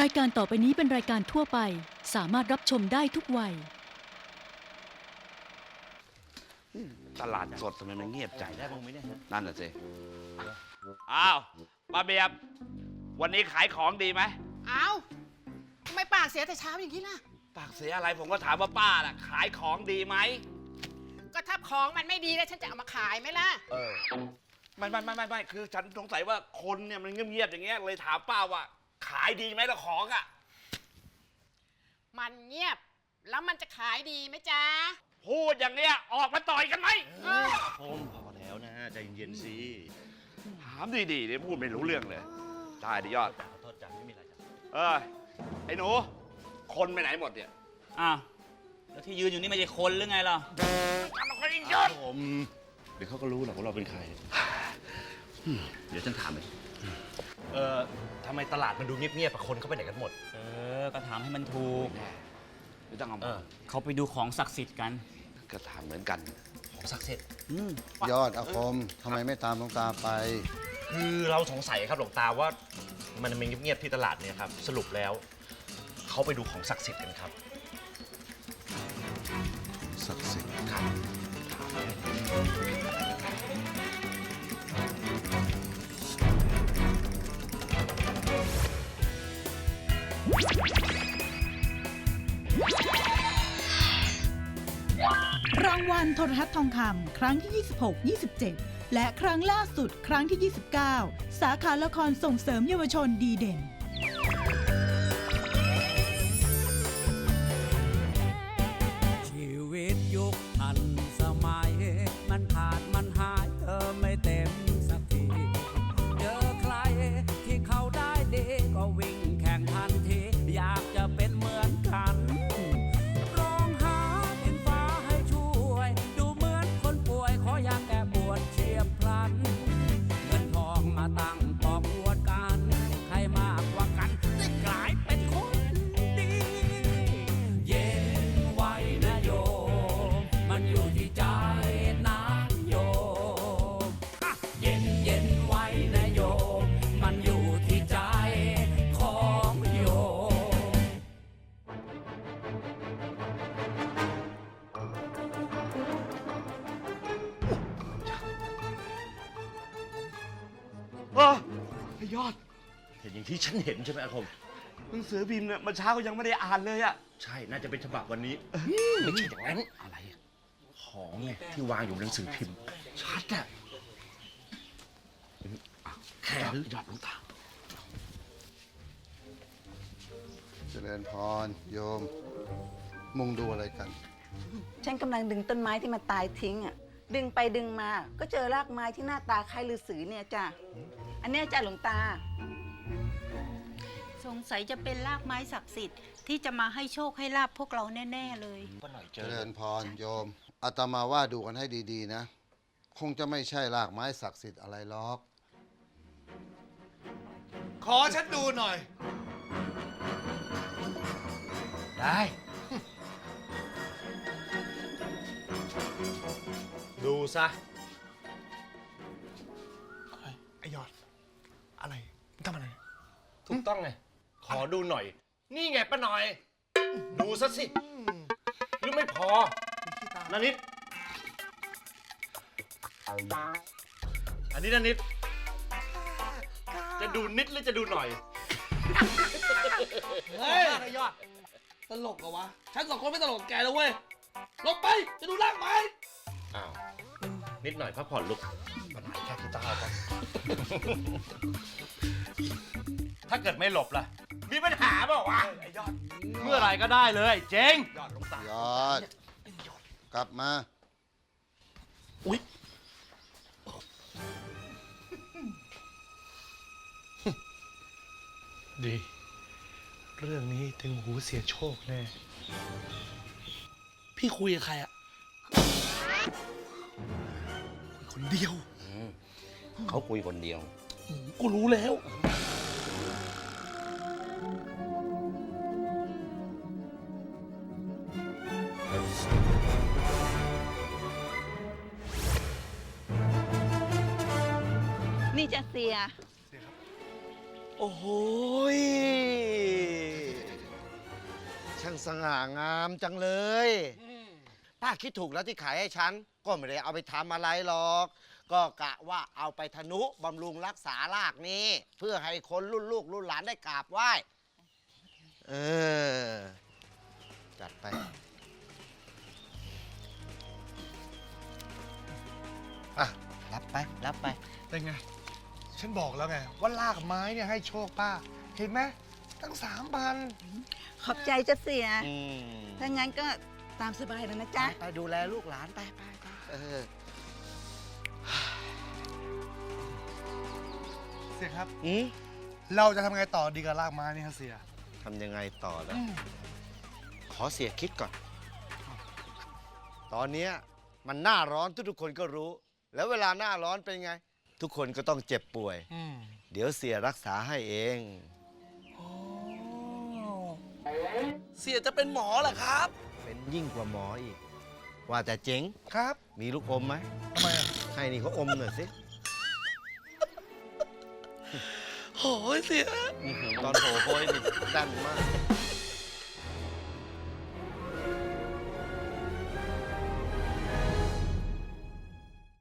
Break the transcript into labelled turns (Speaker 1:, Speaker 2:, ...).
Speaker 1: รายการต่อไปนี้เป็นรายการทั่วไป สามารถรับชมได้ทุกวัย
Speaker 2: ตลาดสดทำไมมันเงียบใจ
Speaker 3: ได้บ้างไหมเนี่ยฮะ
Speaker 2: นั่นน่ะสิอ้าวป้าเบียบ วันนี้ขายของดีไหม
Speaker 4: เอาทำไมปากเสียแต่เช้าอย่างนี้ล่ะ
Speaker 2: ปากเสียอะไรผมก็ถามว่าป้าน่ะ ขายของดีไหม
Speaker 4: ก็ถ้าของมันไม่ดีแล้วฉันจะเอามาขายไหมล่ะ
Speaker 2: เออ ไม่ไม่ไม่ไม่ไม่คือฉันสงสัยว่าคนเนี่ยมันเงียบๆอย่างเงี้ยเลยถามป้าว่า ขายดีไหมละของอะ
Speaker 4: มันเงียบ แล้วมันจะขายดีไหมจ๊ะ
Speaker 2: พูดอย่างเนี้ยออกมาต่อยกันไหม
Speaker 4: เออ
Speaker 3: ผมพอแล้วนะใจเย็นๆสิ
Speaker 2: ถามดีๆเนี่ยพูดไม่รู้เรื่องเลยได้ดิยอด
Speaker 3: ขอโทษจังไม่มีอะไรจ้ะ
Speaker 2: เออไอ้หนู คนไปไหนหมดเนี่ย
Speaker 5: อ้าวแล้วที่ยืนอยู่นี่ไม่ใช่คนหรือไงล่ะ
Speaker 2: ทำคนอีกยอด
Speaker 3: ผมเดี๋ยวเขาก็รู้หรอกว่าเราเป็นใคร
Speaker 2: เดี๋ยวฉันถามเลย
Speaker 3: เออทำ ไมตลาดมันดูเงียบๆอะคนเขาไปไหนกันหมด
Speaker 5: เออ ก็ถามให้มันถูก
Speaker 2: ไม่ต้องเอา
Speaker 3: เอ
Speaker 2: มา
Speaker 3: อ
Speaker 5: เขาไปดูของศักดิ์สิทธิ์กัน
Speaker 2: ก็ถามเหมือนกัน
Speaker 3: ของศักดิ์สิทธิ์
Speaker 5: อืม
Speaker 6: ยอดอาคมทำไมไม่ตามหลวงตาไป
Speaker 3: คือเราสงสัยครับหลวงตาว่ามันมันเงียบๆที่ตลาดเนี่ยครับ สรุปแล้ว เขาไปดูของศักดิ์สิทธิ์กันครับ
Speaker 6: ศักดิ์สิทธิ์
Speaker 3: ครับ
Speaker 7: รางวัลโทรทัศน์ทองคำครั้งที่ 26 27 และครั้งล่าสุดครั้งที่ 29 สาขาละครส่งเสริมเยาวชนดีเด่น
Speaker 8: ยอด เห็นอย่างที่
Speaker 3: ฉันเห็นใช่ไหมอาคม
Speaker 2: หนังสือพิมพ์เนี่ยเมันเช้าก็ยังไม่ได้อ่านเลยอะ
Speaker 3: ใช่ น่าจะเป็นฉบับวันนี้ไม่ใช่อย่างนั้น
Speaker 2: อะไรอะ
Speaker 3: ของไงที่วางอยู่บนหนังสือพิมพ์ ชัดอะ
Speaker 2: แค่ยอดหลวงตา
Speaker 6: เจริญพรโยม มุงดูอะไรกัน
Speaker 9: ฉันกำลังดึงต้นไม้ที่มันตายทิ้งอะ ดึงไปดึงมา ก็เจอรากไม้ที่หน้าตาคล้ายฤาษีเนี่ยจ้ะอันเนี้ยจ้ะหลวงตา
Speaker 10: สงสัยจะเป็นรากไม้ศักดิ์สิทธิ์ที่จะมาให้โชคให้ลาบพวกเราแน่ ๆ เลย
Speaker 3: ก็หน่อยเจ
Speaker 6: เจ
Speaker 3: อ
Speaker 6: ริญพรโยมอาตมาว่าดูกันให้ดีๆนะ คงจะไม่ใช่รากไม้ศักดิ์สิทธิ์อะไรหรอก
Speaker 11: ขอฉันดูหน่อย
Speaker 3: ได้ ซะ
Speaker 11: ไอ้ยอด อะไรมึงทำอะไร
Speaker 3: ถูกต้องไง ขอดูหน่อย นี่ไงป้าหน่อย ดูซะสิ หรือไม่พอนานิดอันนี้นานิด จะดูนิดหรือจะดูหน่อย
Speaker 11: เฮ้ยไอ้ยอด ตลกเหรอวะ ฉันสองคนไม่ตลกกับแกแล้วเว้ยลบไป จะดูร่างไหม
Speaker 3: อ้าว นิดหน่อยพักผ่อนลุกปัญหาแค่กีตาร์กันถ้าเกิดไม่หลบล่ะ มีปัญหาเปล่าวะ
Speaker 2: ไอ้ยอด
Speaker 3: เมื่อไหร่ก็ได้เลย เจ๊ง
Speaker 2: ยอดหลวงตาย
Speaker 6: อด กลับมา
Speaker 3: อุ๊ย
Speaker 11: ดี เรื่องนี้ถึงหูเสียโชคแน่ พี่คุยกับใครอะ เดียว
Speaker 2: เขาคุยคนเดียว
Speaker 11: อืมกูรู้แล้ว
Speaker 9: นี่จะเสีย
Speaker 6: โอ้โหยช่างสง่างามจังเลย ป้าคิดถูกแล้วที่ขายให้ฉัน ก็ไม่ได้เอาไปทำอะไรหรอก ก็กะว่าเอาไปทนุบำรุงรักษารากนี้ เพื่อให้คนรุ่นลูกรุ่นหลานได้กราบไหว้ เออ จัดไป อะ รับไป รับไป
Speaker 11: เป็นไง ฉันบอกแล้วไง ว่าลากไม้เนี่ยให้โชคป้า เห็นไหมตั้งสามพัน
Speaker 9: ขอบใจจะเสีย
Speaker 6: อืม
Speaker 9: ถ้างั้นก็ ตามสบายแล้วนะจ๊ะ
Speaker 6: ไปไปดูแลลูกหลานไปไปไปเออ
Speaker 11: เสียครับ
Speaker 6: อืม
Speaker 11: เราจะทำไงต่อดีกับลากไม้นี่ครับเสีย
Speaker 6: ทำยังไงต่อแล้ว ขอเสียคิดก่อน ตอนเนี้ยมันหน้าร้อนทุกๆคนก็รู้ แล้วเวลาหน้าร้อนเป็นไง ทุกคนก็ต้องเจ็บป่วย
Speaker 11: อืม
Speaker 6: เดี๋ยวเสียรักษาให้เอง
Speaker 11: เสียจะเป็นหมอเหรอครับ
Speaker 6: เป็นยิ่งกว่าหมออีก ว่าแต่เจ๋ง
Speaker 11: ครับ
Speaker 6: มีลูกอมไหม
Speaker 11: ทำไมอะ
Speaker 6: ให้นี่เขาอมหน่อยสิ
Speaker 11: โอ้ยเสีย
Speaker 6: อื้อหือตอนโผล่โพยนี่ดันมาก